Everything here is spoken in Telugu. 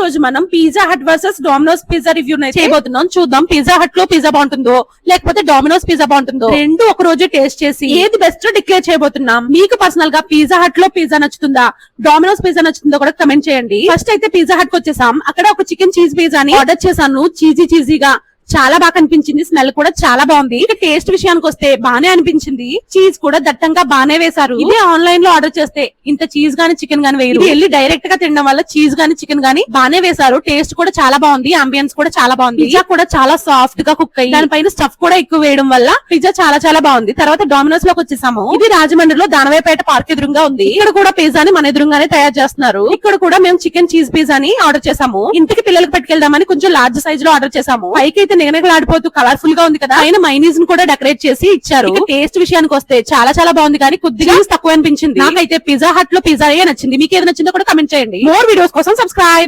రోజు మనం Pizza Hut versus Domino's pizza review చేయబోతున్నాం. చూద్దాం. పిజ్జా హట్లో పిజ్జా బాగుంటుందో లేకపోతే డామినోస్ పిజ్జా బాగుంటుందో? రెండు ఒక రోజు టేస్ట్ చేసి ఏది బెస్ట్ డిక్లేర్ చేయబోతున్నాం? మీకు పర్సనల్గా పిజ్జా హట్లో పిజ్జా నచ్చుతుందా? డామినోస్ పిజ్జా నచ్చుతుందో కూడా కమెంట్ చేయండి. ఫస్ట్ అయితే పిజ్జా హట్కి వచ్చేసాం. అక్కడ ఒక చికెన్ చీజ్ పిజ్జాని ఆర్డర్ చేశాను. చీజీ చీజీగా చాలా బాగా అనిపించింది స్మెల్ కూడా చాలా బాగుంది. ఇక టేస్ట్ విషయానికి వస్తే బానే అనిపించింది. చీజ్ కూడా దట్టంగా బానే వేశారు. ఇదే ఆన్లైన్లో ఆర్డర్ చేస్తే ఇంత చీజ్ గానీ చికెన్ గానీ వేయరు. వెళ్ళి డైరెక్ట్గా తినడం వల్ల చీజ్ గానీ చికెన్ గానీ బానే వేశారు. టేస్ట్ కూడా చాలా బాగుంది. అంబియన్స్ కూడా చాలా బాగుంది. పిజ్జా కూడా చాలా సాఫ్ట్గా కుక్ అయ్యి దానిపైన స్టఫ్ కూడా ఎక్కువ వేయడం వల్ల పిజ్జా చాలా చాలా బాగుంది. తర్వాత డామినోస్లోకి వచ్చేసాము. ఇది రాజమండ్రిలో దానవేపేట పార్క్ ఎదురుగా ఉంది. ఇక్కడ కూడా పిజ్జాని మన ఎదురుగానే తయారు చేస్తున్నారు. ఇక్కడ కూడా మేము చికెన్ చీజ్ పిజ్జాని ఆర్డర్ చేసాము. ఇంటికి పిల్లలకు పట్టుకెళ్దామని కొంచెం లార్జ్ సైజ్లో ఆర్డర్ చేసాము. పైకి అయితే నిగనగలాడిపోతూ కలర్ఫుల్గా ఉంది కదా పైన మైనీస్ని కూడా డెకరేట్ చేసి ఇచ్చారు. టేస్ట్ విషయానికి వస్తే చాలా చాలా బాగుంది కానీ కొద్దిగా తక్కువ అనిపించింది. నాకైతే పిజ్జా హట్లో పిజ్జా నచ్చింది? మీకు ఏది నచ్చిందో కూడా కమెంట్ చేయండి. మోర్ వీడియోస్ కోసం సబ్స్క్రైబ్